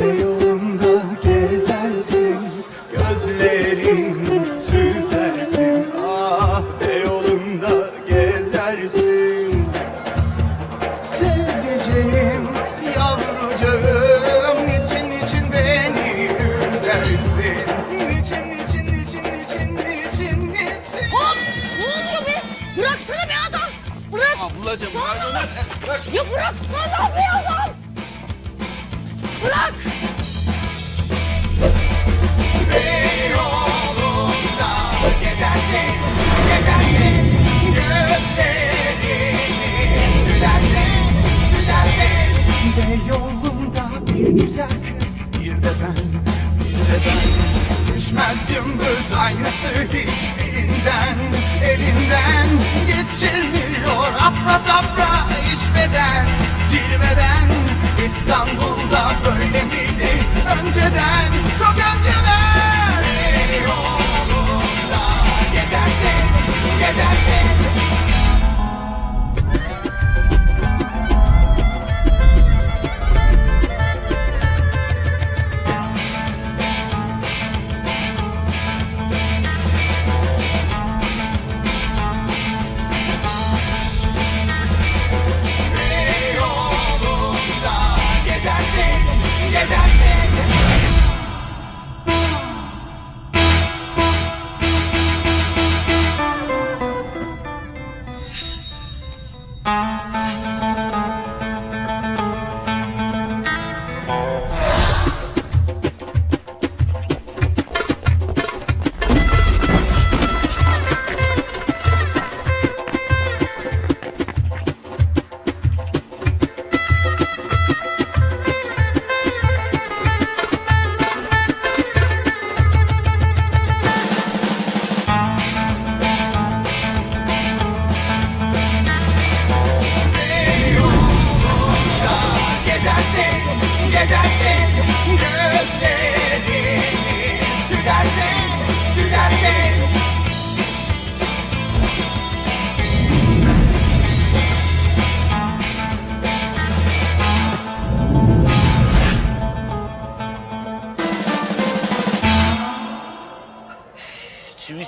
Beyoğlu'nda gezersin Gözlerin süzersin Ah Beyoğlu'nda gezersin Sevdiceğim yavrucağım Niçin niçin beni üzersin Niçin niçin niçin niçin niçin niçin Hop! Ne oluyor be? Bıraksana be adam! Bırak! Ablacığım Sana- bırak bırak. Ya bıraksana be adam! Bırak! Beyoğlu'nda gezersin, gezersin Gözlerini süzersin, süzersin Beyoğlu'nda bir güzel kız Bir ben, bir ben Düşmez cımbız aynısı hiçbirinden Elinden geçirmiyor apra tapra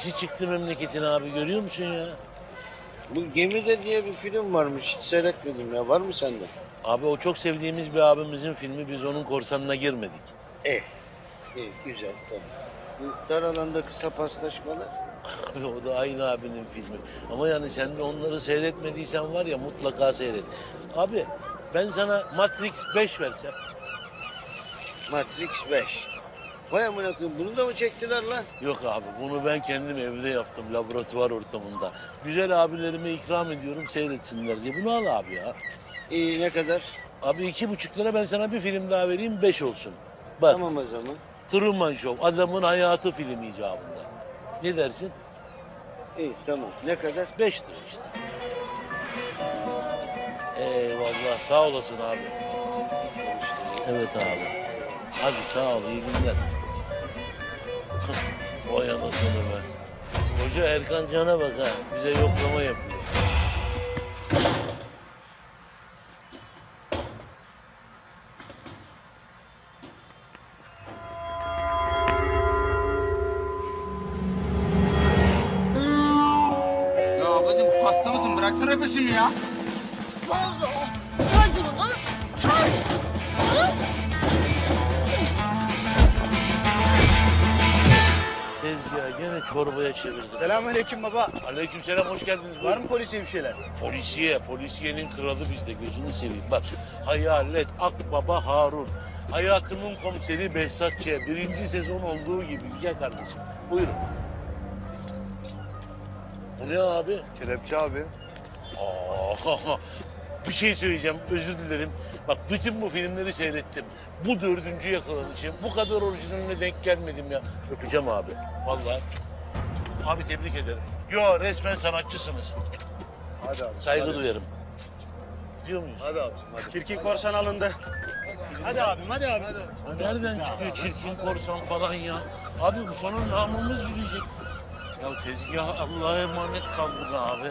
Çivisi çıktı memleketin abi görüyor musun ya? Bu Gemide diye bir film varmış. Hiç seyretmedim ya. Var mı sende? Abi o çok sevdiğimiz bir abimizin filmi biz onun korsanına girmedik. Eh. İyi, güzel tamam. Bu dar alanda kısa paslaşmalar. Abi o da aynı abinin filmi. Ama yani sen de onları seyretmediysen var ya mutlaka seyret. Abi ben sana Matrix 5 versem. Matrix 5. Vay amına koyayım bunu da mı çektiler lan? Yok abi bunu ben kendim evde yaptım laboratuvar ortamında. Güzel abilerime ikram ediyorum seyretsinler diye. Bunu al abi ya. İyi ne kadar? Abi iki buçuk lira ben sana bir film daha vereyim beş olsun. Bak Tamam o zaman. Truman Show adamın hayatı filmi icabında. Ne dersin? İyi tamam. Ne kadar? Beş lira işte. Eyvallah sağ olasın abi. Evet abi. Hadi sağ ol iyi günler. Vay anasını be. Hoca Erkan Can'a bak ha. Bize yoklama yapıyor. Ya ablacığım hasta mısın? Bıraksana peşimi ya. Oldu. Çorbaya çevirdim. Selamünaleyküm baba. Aleykümselam hoş geldiniz. Var mı polisiye bir şeyler? Polisiye, polisiyenin kralı bizde gözünü seveyim. Bak Hayalet, Akbaba Harun. Hayatımın komiseri Behzat Ç. Birinci sezon olduğu gibi. Gel kardeşim. Buyurun. Bu ne abi? Kelepçe abi. Aa, bir şey söyleyeceğim. Özür dilerim. Bak bütün bu filmleri seyrettim. Bu dördüncü yakalanışım. Bu kadar orijinaline denk gelmedim ya. Öpeceğim abi. Vallahi. Abi tebrik ederim. Yo resmen sanatçısınız. Hadi abi. Saygı duyarım. Diyor muyuz? Hadi abicim hadi. Çirkin korsan alındı. Hadi abim hadi abi. Nereden çıkıyor çirkin korsan falan ya? Abi bu sonra namımız yürüyecek. Ya tezgah Allah'a emanet kaldı be abi.